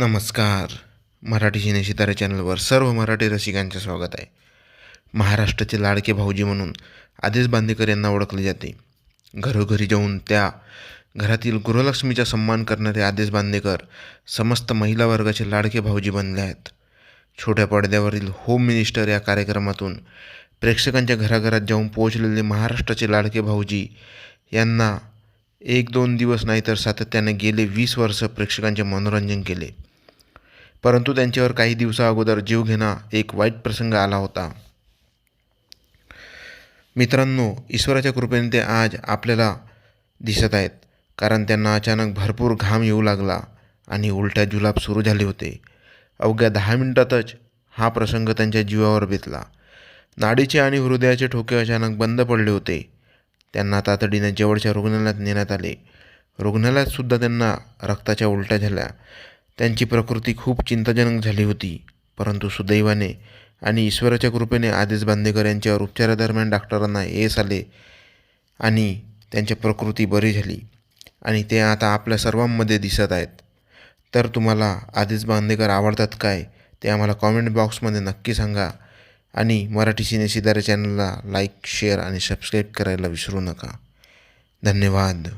नमस्कार. मराठी सिनेसितारा चॅनलवर सर्व मराठी रसिकांचे स्वागत आहे. महाराष्ट्राचे लाडके भाऊजी म्हणून आदेश बांदेकर यांना ओळखले जाते. घरोघरी जाऊन त्या घरातील गृहलक्ष्मीचा सन्मान करणारे आदेश बांदेकर समस्त महिला वर्गाचे लाडके भाऊजी बनले आहेत. छोट्या पडद्यावरील होम मिनिस्टर या कार्यक्रमातून प्रेक्षकांच्या घराघरात जाऊन पोहोचलेले महाराष्ट्राचे लाडके भाऊजी यांना एक दोन दिवस नाही तर सातत्याने गेले वीस वर्ष प्रेक्षकांचे मनोरंजन केले. परंतु त्यांच्यावर काही दिवसा अगोदर जीवघेणा एक वाईट प्रसंग आला होता. मित्रांनो ईश्वराच्या कृपेने ते आज आपल्याला दिसत आहेत. कारण त्यांना अचानक भरपूर घाम येऊ लागला आणि उलट्या जुलाब सुरू झाले होते. अवघ्या दहा मिनिटातच हा प्रसंग त्यांच्या जीवावर बेतला. नाडीचे आणि हृदयाचे ठोके अचानक बंद पडले होते. त्यांना तातडीने जवळच्या रुग्णालयात नेण्यात आले. रुग्णालयातसुद्धा त्यांना रक्ताच्या उलट्या झाल्या. त्यांची प्रकृती खूप चिंताजनक झाली होती. परंतु सुदैवाने आणि ईश्वराच्या कृपेने आदेश बांदेकर यांच्यावर उपचारादरम्यान डॉक्टरांना येस आले आणि त्यांची प्रकृती बरी झाली आणि ते आता आपल्या सर्वांमध्ये दिसत आहेत. तर तुम्हाला आदेश बांदेकर आवडतात काय ते आम्हाला कॉमेंट बॉक्समध्ये नक्की सांगा आणि मराठी सिनेसिदारे चॅनलला लाईक शेअर आणि सबस्क्राईब करायला विसरू नका. धन्यवाद.